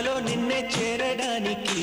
మనలో నిన్నే చేరడానికి.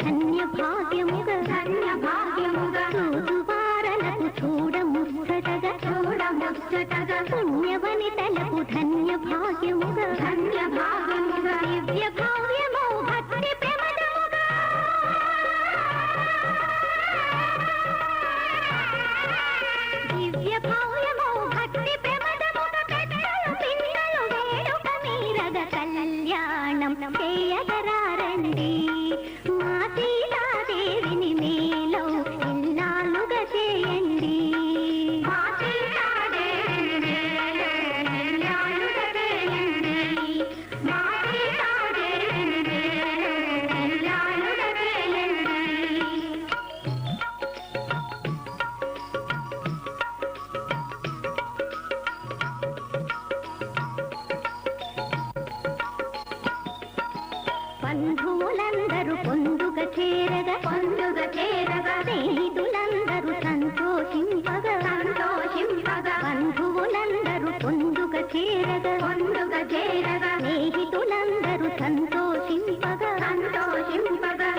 खन నిండుగా చేరగా. స్నేహితులందరూ సంతోషింపగా. సంతోషింపగా.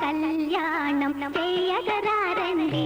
కళ్యాణం. చేయగరారండి